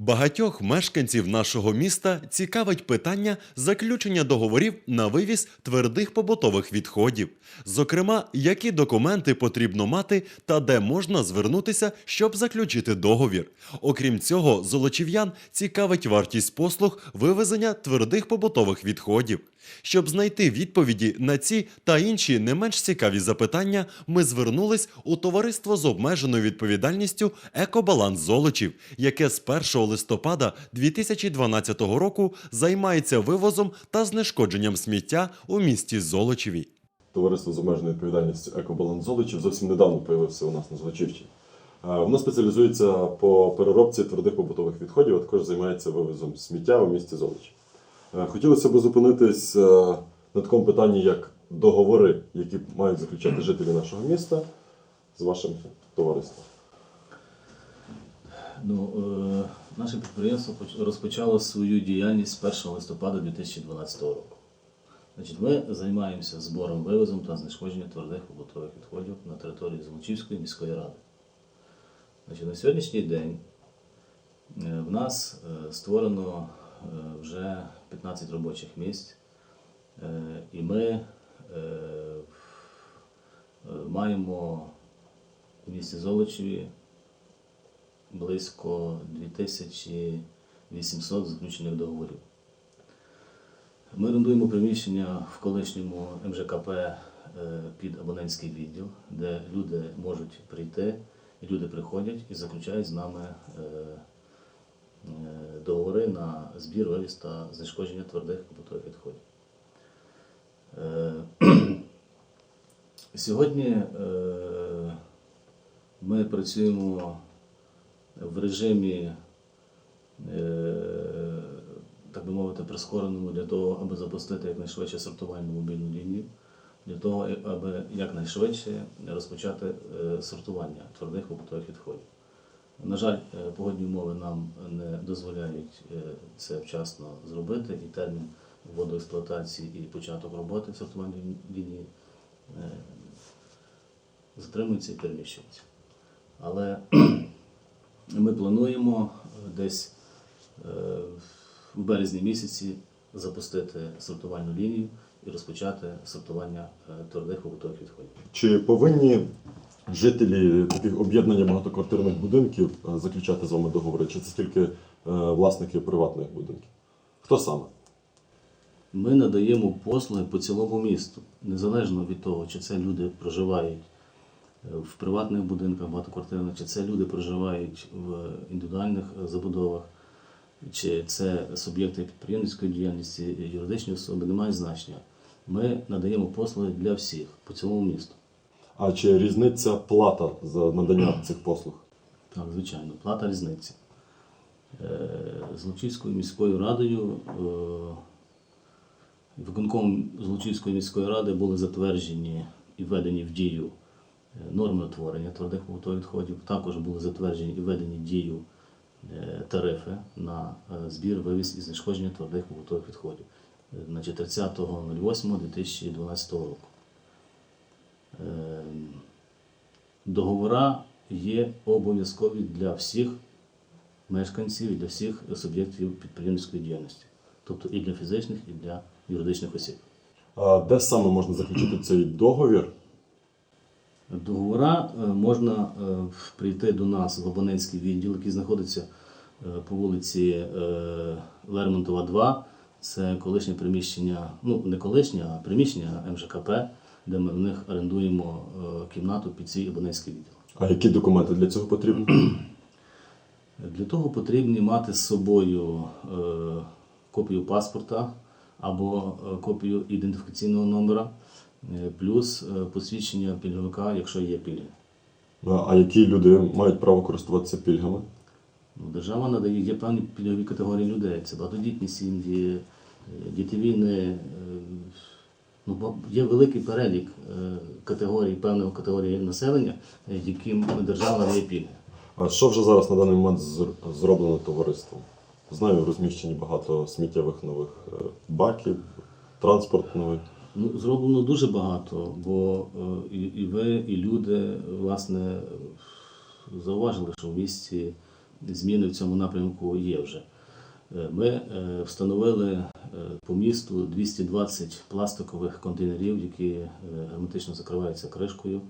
Багатьох мешканців нашого міста цікавить питання заключення договорів на вивіз твердих побутових відходів. Зокрема, які документи потрібно мати та де можна звернутися, щоб заключити договір. Окрім цього, золочів'ян цікавить вартість послуг вивезення твердих побутових відходів. Щоб знайти відповіді на ці та інші не менш цікаві запитання, ми звернулись у товариство з обмеженою відповідальністю Екобаланс Золочів, яке з 1 листопада 2012 року займається вивозом та знешкодженням сміття у місті Золочеві. Товариство з обмеженою відповідальністю Екобаланс Золочів зовсім недавно появився у нас на Золочівщині. Е, Воно спеціалізується по переробці твердих побутових відходів, а також займається вивозом сміття у місті Золочів. Е, Хотілося б зупинитись е, на такому питанні, як договори, які мають заключати жителі нашого міста з вашим товариством. Ну, е, наше підприємство розпочало свою діяльність з 1 листопада 2012 року. Значить, ми займаємося збором, вивозом та знешкодженням твердих побутових відходів на території Золочівської міської ради. Значить, на сьогоднішній день в нас створено вже 15 робочих місць, е, і ми е, маємо в місті Золочеві близько 2800 заключених договорів. Ми орендуємо приміщення в колишньому МЖКП е, під абонентський відділ, де люди можуть прийти, люди приходять і заключають з нами договори на збір, вивіз та знешкодження твердих побутових відходів. Е, Сьогодні е, ми працюємо в режимі, е, так би мовити, прискореному для того, аби запустити якнайшвидше сортувальну мобільну лінію, для того, аби якнайшвидше розпочати е, сортування твердих побутових відходів. На жаль, е, погодні умови нам не дозволяють е, це вчасно зробити, і термін вводу експлуатації і початок роботи сортувальної лінії е, затримується і переміщується. Але ми плануємо десь в березні місяці запустити сортувальну лінію і розпочати сортування твердих побутових відходів. Чи повинні жителі таких об'єднання багатоквартирних будинків е, заключати з вами договори, чи це тільки е, власники приватних будинків? Хто саме? Ми надаємо послуги по цілому місту, незалежно від того, чи це люди проживають е, в приватних будинках багатоквартирних, чи це люди проживають в індивідуальних забудовах, чи це суб'єкти підприємницької діяльності, юридичні особи, немає значення. Ми надаємо послуги для всіх по цілому місту. А чи різниця плата за надання цих послуг? Так, звичайно, плата різниці. Е, З міською радою, е, виконкомом Злочівської міської ради були затверджені і введені в дію е, норми утворення твердих побутових відходів. Також були затверджені і введені в дію тарифи на збір, вивіз і знешкодження твердих побутових відходів. Е, Значить, 30.08.2012 року. Е, договора є обов'язкові для всіх мешканців і для всіх суб'єктів підприємницької діяльності, тобто і для фізичних, і для юридичних осіб. А де саме можна заключити цей договір? Договора е, можна е, прийти до нас в абонентський відділ, який знаходиться е, по вулиці Лермонтова, 2. Це колишнє приміщення, ну не колишнє, а приміщення МЖКП, де ми в них орендуємо е, кімнату під свій абонентський відділ. А які документи для цього потрібні? Для того потрібно мати з собою е, копію паспорта або е, копію ідентифікаційного номера, плюс посвідчення пільговика, якщо є пільги. А а які люди мають право користуватися пільгами? Ну, держава надає є певні пільгові категорії людей. Це багатодітні сім'ї, діти війни. Ну, бо є великий перелік е, категорій, певної категорії населення, е, яким держава надає пільги. А що вже зараз на даний момент зр- зроблено товариством? Знаю, розміщені багато сміттєвих нових е, баків, транспорт новий. Ну, зроблено дуже багато, бо і, і ви, і люди, власне, зауважили, що в місті зміни в цьому напрямку є вже. Е, Ми е, встановили е, по місту 220 пластикових контейнерів, які герметично закриваються кришкою,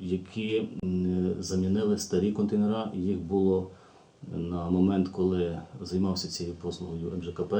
які замінили старі контейнера. Їх було на момент, коли займався цією послугою МЖКП,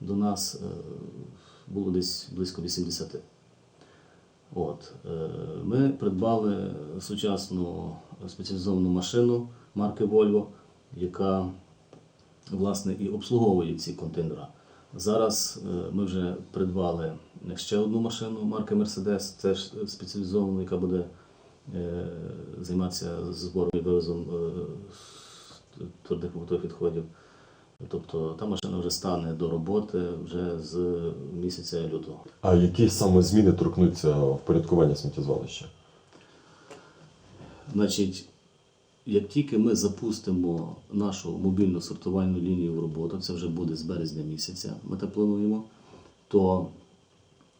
до нас було десь близько 80. От. Ми придбали сучасну спеціалізовану машину марки Volvo, яка власне і обслуговує ці контейнери. Зараз е, ми вже придбали ще одну машину марки Mercedes, теж спеціалізовану, яка буде е, займатися збором і вивозом е, твердих побутових відходів. Тобто та машина вже стане до роботи вже з місяця лютого. А які саме зміни торкнуться впорядкування сміттєзвалища? Значить, як тільки ми запустимо нашу мобільну сортувальну лінію в роботу, це вже буде з березня місяця, ми так плануємо, то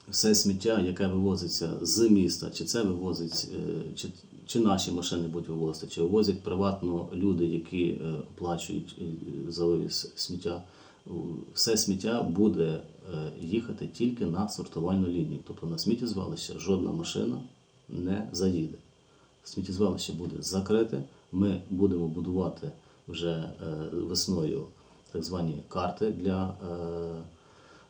все сміття, яке вивозиться з міста, чи це вивозить, е, чи, чи наші машини будуть вивозити, чи вивозять приватно люди, які е, оплачують е, за вивіз сміття, все сміття буде їхати тільки на сортувальну лінію. Тобто на сміттєзвалище жодна машина не заїде сміттєзвалище буде закрите. Ми будемо будувати вже е, весною так звані карти для е,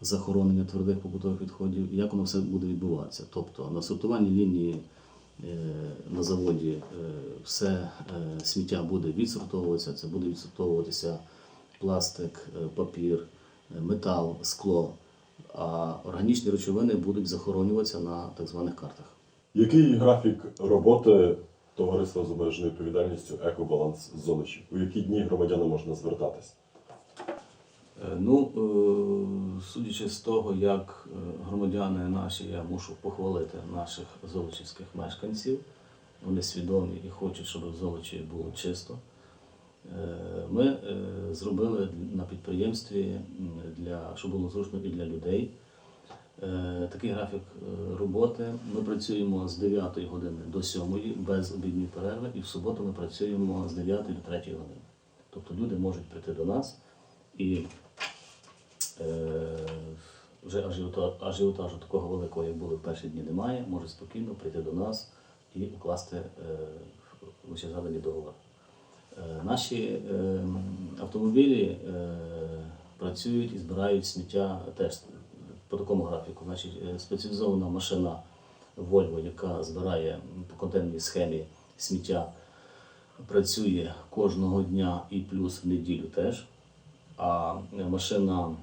захоронення твердих побутових відходів. Як воно все буде відбуватися? Тобто на сортувальній лінії е, на заводі все сміття буде відсортовуватися. Це буде відсортовуватися пластик, папір, метал, скло. А органічні речовини будуть захоронюватися на так званих картах. Який графік роботи товариства з обмеженою відповідальністю Екобаланс Золочів? У які дні громадянам можна звертатись? Е, Ну, е, судячи з того, як е, громадяни наші, я мушу похвалити наших золочівських мешканців. Вони свідомі і хочуть, щоб в Золочі було чисто. Ми зробили на підприємстві, для, щоб було зручно і для людей. Е, Такий графік е, роботи. Ми працюємо з 9 години до 7 без обідньої перерви, і в суботу ми працюємо з 9 до 3 години. Тобто люди можуть прийти до нас і е, вже ажіотажу такого великого, як було в перші дні, немає. Може спокійно прийти до нас і укласти е, вище згадані договори. Е, Наші е, автомобілі е, працюють і збирають сміття теж по такому графіку. Значить, е, спеціалізована машина Volvo, яка збирає по контейнерній схемі сміття, працює кожного дня і плюс в неділю теж. А е, машина,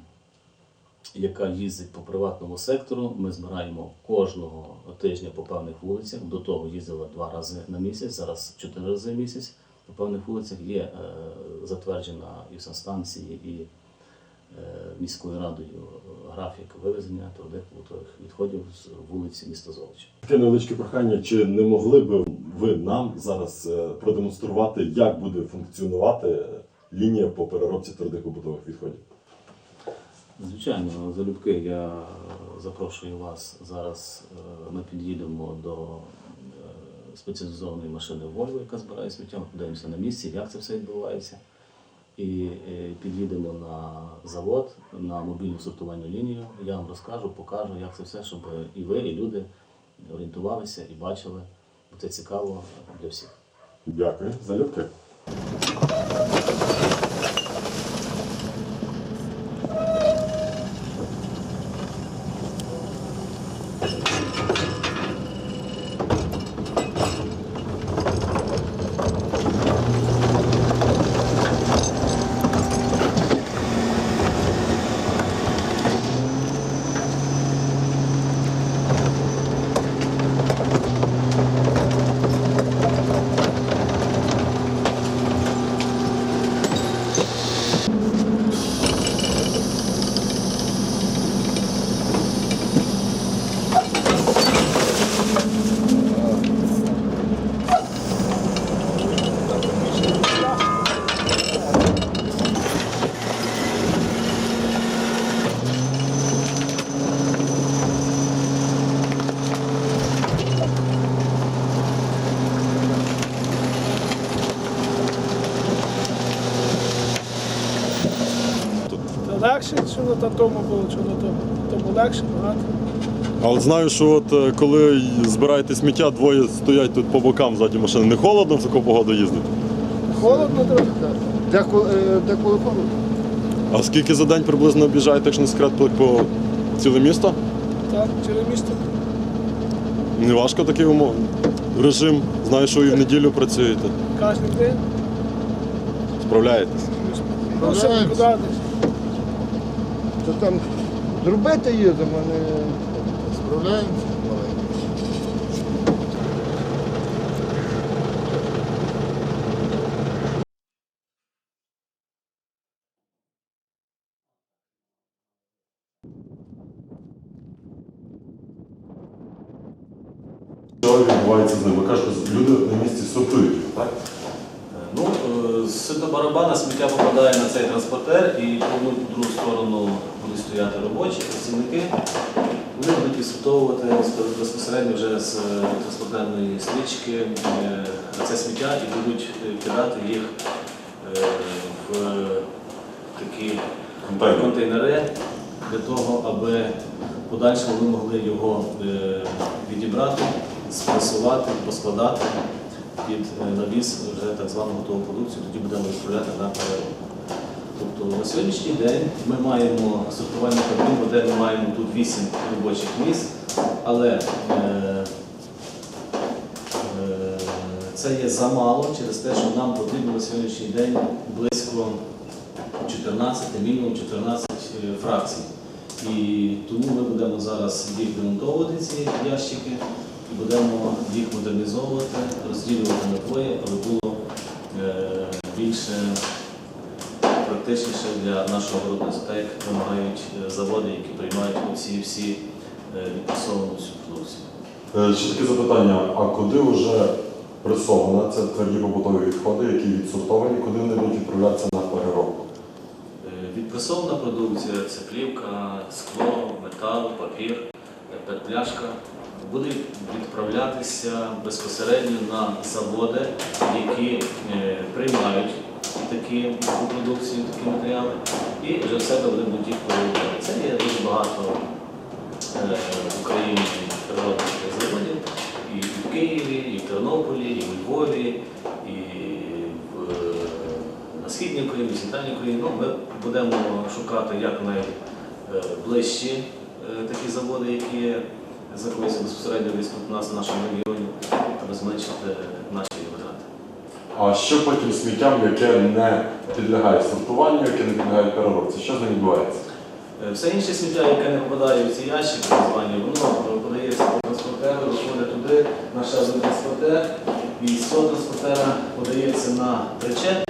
яка їздить по приватному сектору, ми збираємо кожного тижня по певних вулицях. До того їздила два рази на місяць, зараз чотири рази в місяць. По певних вулицях є е, затверджена і в санстанції, і е, міською радою графік вивезення твердих побутових відходів з вулиці міста Золочі. Таке невеличке прохання, чи не могли б ви нам зараз е, продемонструвати, як буде функціонувати лінія по переробці твердих побутових відходів? Звичайно, залюбки я запрошую вас зараз. е, Ми під'їдемо до е, спеціалізованої машини Volvo, яка збирає сміття. Ми подивимося на місці, як це все відбувається. І е, під'їдемо на завод, на мобільну сортувальну лінію. Я вам розкажу, покажу, як це все, щоб і ви, і люди орієнтувалися і бачили. Це цікаво для всіх. Дякую. Залюбки. Та- тому було, що на тому. Тому легше, багато. Але знаю, що от е, коли збираєте сміття, двоє стоять тут по бокам ззаді машини. Не холодно в таку погоду їздити? Холодно трохи. Деколи, е, деколи холодно. А скільки за день приблизно об'їжджаєте, якщо не секрет, по- по ціле місто? Так, через місто. Не важко такий умов. Режим, знаю, що і в неділю працюєте. Кожен день. Справляєтесь. Ну, ще Справляємось. куди десь. То там зробити їдемо, а не справляємося. маленько. Що відбувається з ними? Кажете, люди на місці сортують їх, так? Ну, е, з сито-барабана сміття попадає на цей транспортер і по одну по другу сторону будуть стояти робочі працівники. Вони будуть відсортовувати безпосередньо вже з е, транспортерної стрічки е, це сміття і будуть е, кидати їх в такі контейнери для того, аби в подальшому ми могли його відібрати, спресувати, поскладати під е, навіс вже так звану готову продукцію, тоді будемо відправляти на переробку. Тобто на сьогоднішній день ми маємо сортувальну кабіну, де ми маємо тут 8 робочих місць, але е, е, це є замало через те, що нам потрібно на сьогоднішній день близько 14, мінімум 14 е, фракцій. І тому ми будемо зараз їх демонтовувати, ці ящики, будемо їх модернізовувати, розділювати на двоє, аби було е, більше практичніше для нашого виробництва, так як вимагають е, заводи, які приймають оці всі е, відпрацьовану цю продукцію. Ще таке запитання, а куди вже пресовано це тверді побутові відходи, які відсортовані, куди вони будуть відправлятися на переробку? Відпресована продукція це плівка, скло, метал, папір, петпляшка буде відправлятися безпосередньо на заводи, які е, приймають такі таку продукцію, такі матеріали, і вже в себе вони будуть. Це є дуже багато е, в Україні природних заводів, і в Києві, і в Тернополі, і у Львові, і в, е, на східній Україні, в центральній Україні. Ну, ми будемо шукати як найближчі е, такі заводи, які знаходяться безпосередньо тут нас в нашому регіоні, аби зменшити наші витрати. А що потім з сміттям, яке не підлягає сортуванню, яке не підлягає переробці? Що з ним відбувається? Е, Все інше сміття, яке не попадає в ці ящики, так звані, воно подається по транспортеру, виходить туди, на ще один транспортер, і з цього транспортера подається на причеп,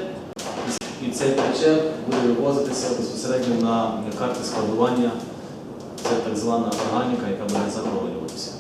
і цей причеп буде вивозитися безпосередньо на карти складування. Це так звана органіка, яка буде захоронюватися.